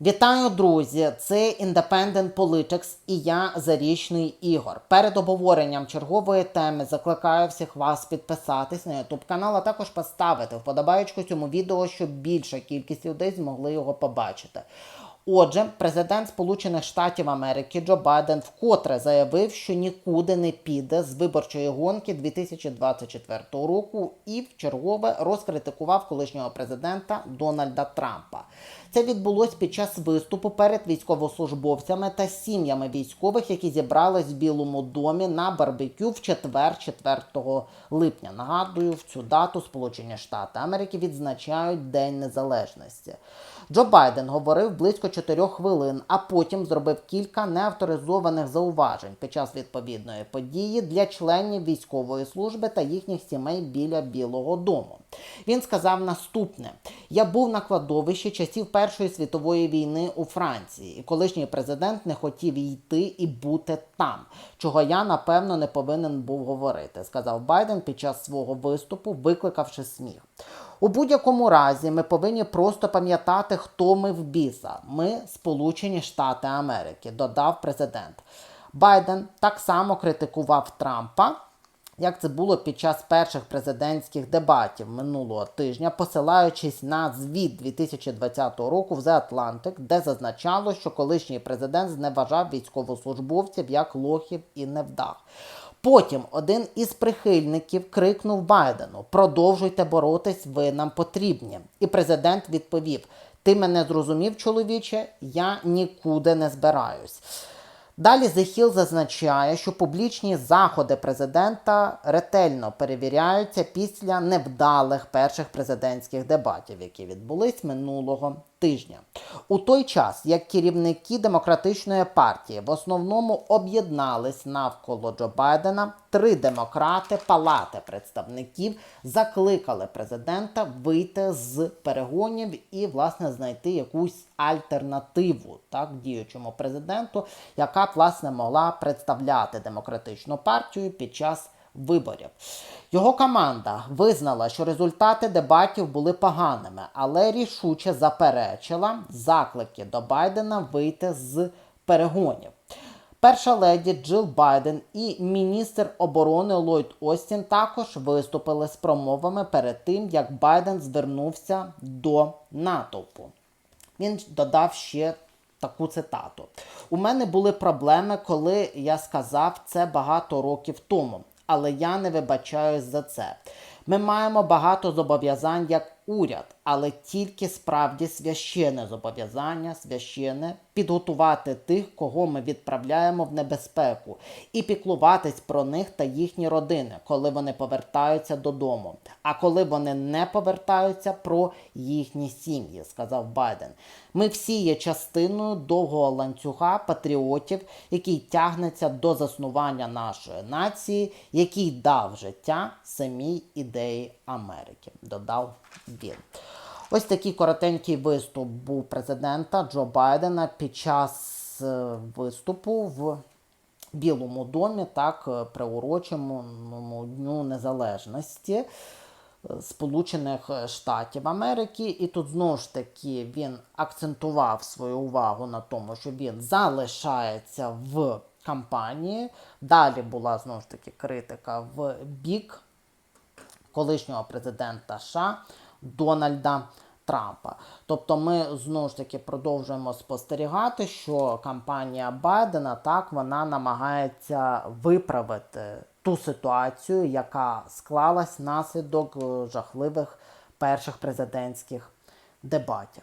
Вітаю, друзі! Це Independent Politics і я Зарічний Ігор. Перед обговоренням чергової теми закликаю всіх вас підписатись на YouTube канал, а також поставити вподобаючку цьому відео, щоб більша кількість людей змогли його побачити. Отже, президент Сполучених Штатів Америки Джо Байден вкотре заявив, що нікуди не піде з виборчої гонки 2024 року і вчергове розкритикував колишнього президента Дональда Трампа. Це відбулось під час виступу перед військовослужбовцями та сім'ями військових, які зібрались в Білому домі на барбекю в четвер, 4 липня. Нагадую, в цю дату Сполучені Штати Америки відзначають День Незалежності. Джо Байден говорив близько 4 хвилин, а потім зробив кілька неавторизованих зауважень під час відповідної події для членів військової служби та їхніх сімей біля Білого Дому. Він сказав наступне: я був на кладовищі часів Першої світової війни у Франції, і колишній президент не хотів йти і бути там, чого я напевно не повинен був говорити, сказав Байден під час свого виступу, викликавши сміх. У будь-якому разі ми повинні просто пам'ятати, хто ми в біса. Ми Сполучені Штати Америки, додав президент. Байден так само критикував Трампа. Як це було під час перших президентських дебатів минулого тижня, посилаючись на звіт 2020 року в The Atlantic, де зазначало, що колишній президент зневажав військовослужбовців як лохів і невдах. Потім один із прихильників крикнув Байдену: Продовжуйте боротись, ви нам потрібні. І президент відповів: Ти мене зрозумів, чоловіче, я нікуди не збираюсь. Далі Зехіл зазначає, що публічні заходи президента ретельно перевіряються після невдалих перших президентських дебатів, які відбулись минулого тижня. У той час, як керівники демократичної партії в основному об'єднались навколо Джо Байдена, три демократи Палати представників закликали президента вийти з перегонів і, власне, знайти якусь альтернативу так діючому президенту, яка власне могла представляти демократичну партію під час виборів. Його команда визнала, що результати дебатів були поганими, але рішуче заперечила заклики до Байдена вийти з перегонів. Перша леді Джил Байден і міністр оборони Ллойд Остін також виступили з промовами перед тим, як Байден звернувся до натовпу. Він додав ще таку цитату: У мене були проблеми, коли я сказав це багато років тому, але я не вибачаюсь за це. Ми маємо багато зобов'язань як уряд, але тільки справді священне зобов'язання, священне підготувати тих, кого ми відправляємо в небезпеку, і піклуватись про них та їхні родини, коли вони повертаються додому. А коли вони не повертаються про їхні сім'ї, сказав Байден. Ми всі є частиною довгого ланцюга патріотів, який тягнеться до заснування нашої нації, який дав життя самій ідеї Америки, додав він. Ось такий коротенький виступ був президента Джо Байдена під час е, виступу в Білому домі, так, е, приуроченому Дню Незалежності. е, Сполучених Штатів Америки, і тут знову ж таки він акцентував свою увагу на тому, що він залишається в кампанії. Далі була знову ж таки критика в бік колишнього президента США Дональда Трампа. Тобто ми знову ж таки продовжуємо спостерігати, що кампанія Байдена так вона намагається виправити ту ситуацію, яка склалась внаслідок е, жахливих перших президентських дебатів.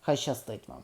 Хай щастить вам!